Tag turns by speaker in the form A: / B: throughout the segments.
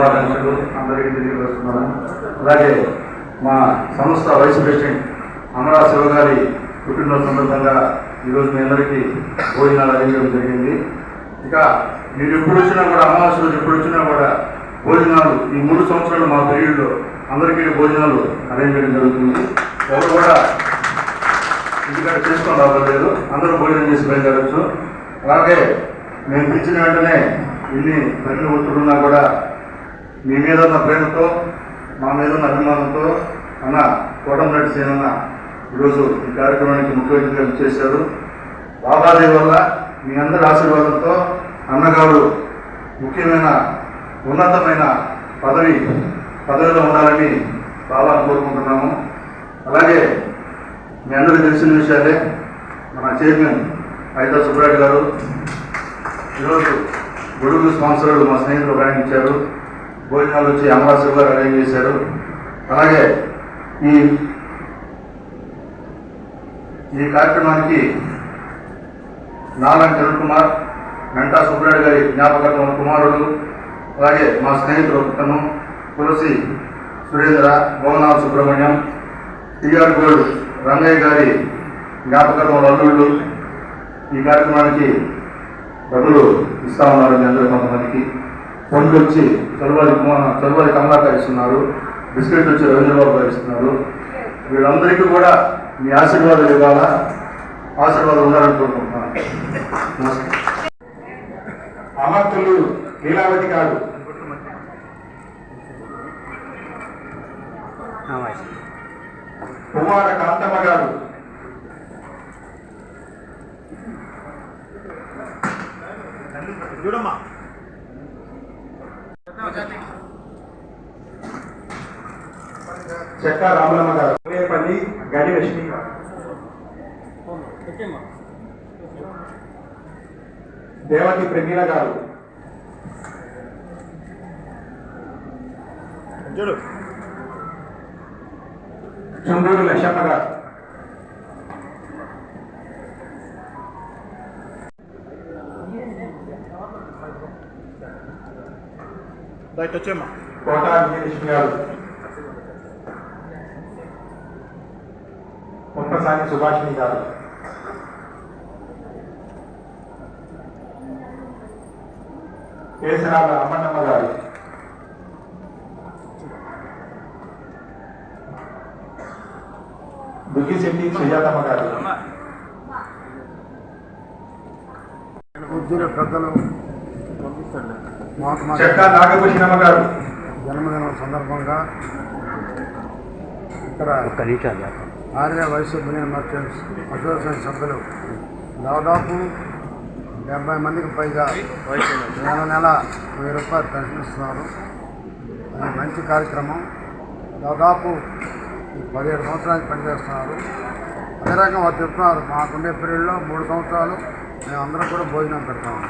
A: శుభాకాంక్షలు. అందరికీ తెలియజేస్తున్నాను అలాగే మా సంస్థ వైస్ ప్రెసిడెంట్ అమరా శివ గారి పుట్టినరోజు సందర్భంగా ఈరోజు మీ అందరికీ భోజనాలు అందించడం జరిగింది. ఇక మీరు ఎప్పుడు వచ్చినా కూడా అమావాస్య రోజు ఎప్పుడు వచ్చినా కూడా భోజనాలు ఈ మూడు సంవత్సరాలు మా పీరియడ్లో అందరికీ భోజనాలు అరేంజ్ చేయడం జరుగుతుంది. ఎవరు కూడా ఇంటికాడ చేసుకొని రావట్లేదు అందరూ భోజనం చేసి బయలుదేరచ్చు. అలాగే మేము పిలిచిన వెంటనే ఇన్ని పనులు ఉంటున్నా కూడా మీ మీద ఉన్న ప్రేమతో మా మీద ఉన్న అభిమానంతో అన్న కోటంరెడ్డి సేనన్న ఈరోజు ఈ కార్యక్రమానికి ముఖ్య అతిథిగా చేశారు బాబాదేవి వల్ల మీ అందరి ఆశీర్వాదంతో అన్నగారు ముఖ్యమైన ఉన్నతమైన పదవి పదవిలో ఉండాలని బాబా కోరుకుంటున్నాము. అలాగే మీ అందరికీ తెలిసిన విషయాలే మన చైర్మన్ ఐదా సుబ్రాయుడు గారు ఈరోజు గొడుగు స్పాన్సర్లు మా స్నేహితులు ప్రయాణించారు భోజనాలు వచ్చి అమరాశివ్ గారు అరేంజ్ చేశారు. అలాగే ఈ ఈ కార్యక్రమానికి నారాయణ చరణ్ కుమార్ మెంటా సుబ్రాయుడు గారి జ్ఞాపకత్వం కుమారుడు అలాగే మా స్నేహితులు తను తులసి సురేంద్ర భువనాథ సుబ్రహ్మణ్యం టిఆర్ గోల్డ్ రంగయ్య గారి జ్ఞాపకత్వం అల్లుళ్ళు. ఈ కార్యక్రమానికి డబ్బులు ఇస్తా ఉన్నారు మీ అందరూ కొంతమందికి. పండ్లు వచ్చి చొరవాలి చొరవాలి కమలాకాయ ఇస్తున్నారు బిస్కెట్ వచ్చి రవీంద్రబాబు గారు ఇస్తున్నారు. వీళ్ళందరికీ కూడా మీ ఆశీర్వాదాలు ఇవ్వాలా? ఆశీర్వాదం ఉండాలని కోరుకుంటున్నాను నమస్తే.
B: అమర్తులు లీలావతి గారు కుమార కాంతమ్మ గారు.
C: చూడమ్మా.
B: చెక్క రామలమ్మ గారు. రేపల్లి గడి లక్ష్మి గారు. దేవతి ప్రమీల గారు.
C: చూడు.
B: చుండూరు లక్ష్మమ్మ గారు.
C: రైట్ వచ్చేమ్మా
B: కోట ముప్పసాని సుభాషిణి గారు కేసరాల అమ్మన్నమ్మ గారు దుగ్గిశెట్టి సుజాతమ్మ గారు
D: పెద్దలు మహాత్మా
B: చెక్క నాగభూషణమ్మ గారు.
D: జన్మదినం సందర్భంగా ఇక్కడ ఆర్య వయసు బిలియన్ మర్చెంట్స్ అసోసియేషన్ సభ్యులు దాదాపు డెబ్బై మందికి పైగా నెల నెల వెయ్యి రూపాయలు పెన్షన్ ఇస్తున్నారు. అది మంచి కార్యక్రమం. దాదాపు పదిహేడు సంవత్సరానికి పనిచేస్తున్నారు. అదే రకంగా వారు చెప్తున్నారు మాకుండే పీరియడ్లో మూడు సంవత్సరాలు మేము అందరం కూడా భోజనం పెడతాము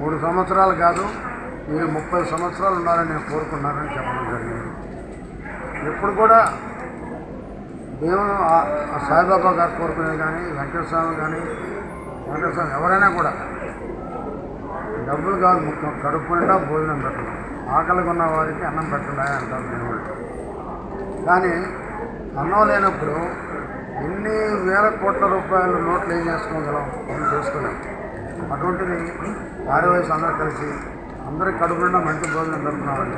D: మూడు సంవత్సరాలు కాదు మీరు ముప్పై సంవత్సరాలు ఉన్నారని నేను కోరుకున్నానని చెప్పడం జరిగింది. ఎప్పుడు కూడా దేవుడు సాయిబాబా గారు కోరుకునేది కానీ వెంకటస్వామి కానీ వెంకటస్వామి ఎవరైనా కూడా డబ్బులు కాదు ముఖ్యం కడుపు నిండా భోజనం పెట్టడం. ఆకలిగా ఉన్న వారికి అన్నం పెట్టండి అంటారు దేవుడు. కానీ అన్నం లేనప్పుడు ఎన్ని వేల కోట్ల రూపాయలు నోట్లు ఏం చేసుకోగలం? మనం చేసుకోలేం అటువంటిది ఆరు వయసు అందరూ కలిసి అందరికి కడుపు మంచి భోజనం పెడుతున్నామండి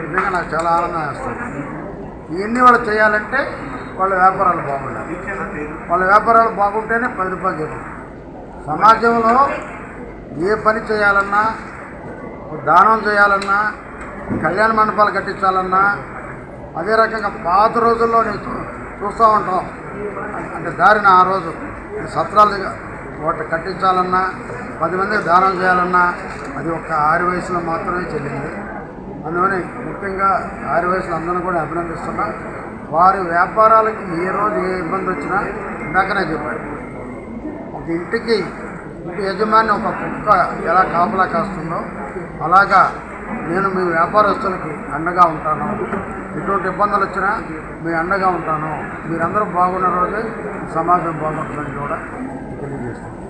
D: నిజంగా నాకు చాలా ఆనందం వేస్తుంది. ఇవన్నీ వాళ్ళు చేయాలంటే వాళ్ళ వ్యాపారాలు బాగుండాలి. వాళ్ళ వ్యాపారాలు బాగుంటేనే పది రూపాయలు చెప్పు సమాజంలో ఏ పని చేయాలన్నా దానం చేయాలన్నా కళ్యాణ మండపాలు కట్టించాలన్నా అదే రకంగా పాత రోజుల్లో నేను చూస్తూ ఉంటాం. అంటే దారిన ఆ రోజు. సత్రాలు వాటి కట్టించాలన్నా పది మందికి దానం చేయాలన్నా అది ఒక ఆరు వయసులో మాత్రమే చెల్లింది. అందువని ముఖ్యంగా ఆరు వయసులో అందరిని కూడా అభినందిస్తున్నా. వారి వ్యాపారాలకి ఏ రోజు ఏ ఇబ్బంది వచ్చినా ఇందాకనే చెప్పాడు. ఒక ఇంటికి ఇంటి యజమాని ఒక కుక్క ఎలా కాపలా కాస్తుందో అలాగా నేను మీ వ్యాపారస్తులకి అండగా ఉంటాను. ఎటువంటి ఇబ్బందులు వచ్చినా మీ అండగా ఉంటాను. మీరందరూ బాగున్న రోజే సమాజం బాగుంటుందని కూడా తెలియజేస్తాను